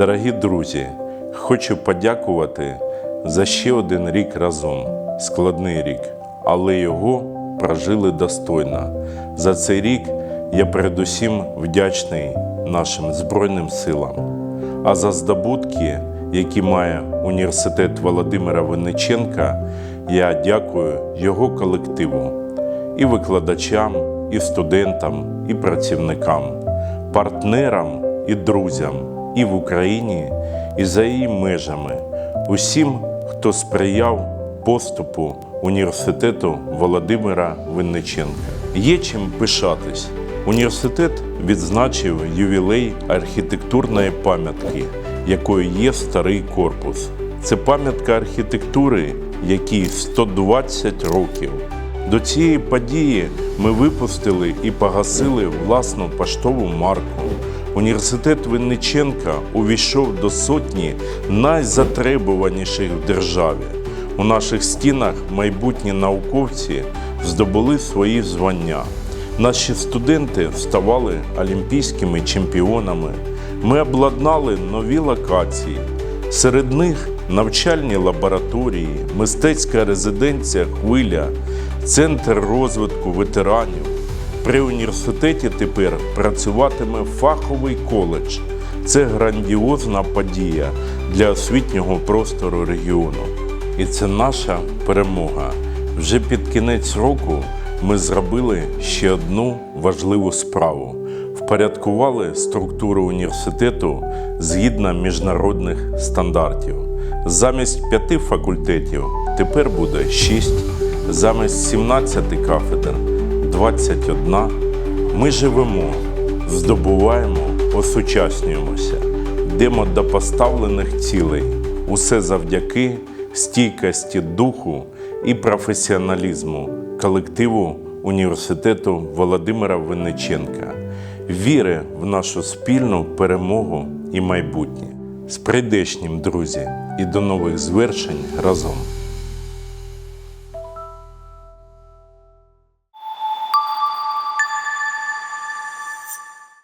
Дорогі друзі, хочу подякувати за ще один рік разом. Складний рік, але його прожили достойно. За цей рік я передусім вдячний нашим Збройним силам. А за здобутки, які має університет Володимира Винниченка, я дякую його колективу і викладачам, і студентам, і працівникам, партнерам і друзям і в Україні, і за її межами, усім, хто сприяв поступу університету Володимира Винниченка. Є чим пишатись. Університет відзначив ювілей архітектурної пам'ятки, якою є старий корпус. Це пам'ятка архітектури, якій 120 років. До цієї події ми випустили і погасили власну поштову марку. Університет Винниченка увійшов до сотні найзатребуваніших в державі. У наших стінах майбутні науковці здобули свої звання. Наші студенти ставали олімпійськими чемпіонами. Ми обладнали нові локації. Серед них навчальні лабораторії, мистецька резиденція Хвиля, центр розвитку ветеранів. При університеті тепер працюватиме фаховий коледж. Це грандіозна подія для освітнього простору регіону. І це наша перемога. Вже під кінець року ми зробили ще одну важливу справу: впорядкували структуру університету згідно міжнародних стандартів. Замість п'яти факультетів тепер буде шість, замість 17 кафедр 21. Ми живемо, здобуваємо, осучаснюємося, йдемо до поставлених цілей. Усе завдяки стійкості духу і професіоналізму колективу університету Володимира Винниченка, віри в нашу спільну перемогу і майбутнє. З прийдешнім, друзі, і до нових звершень разом!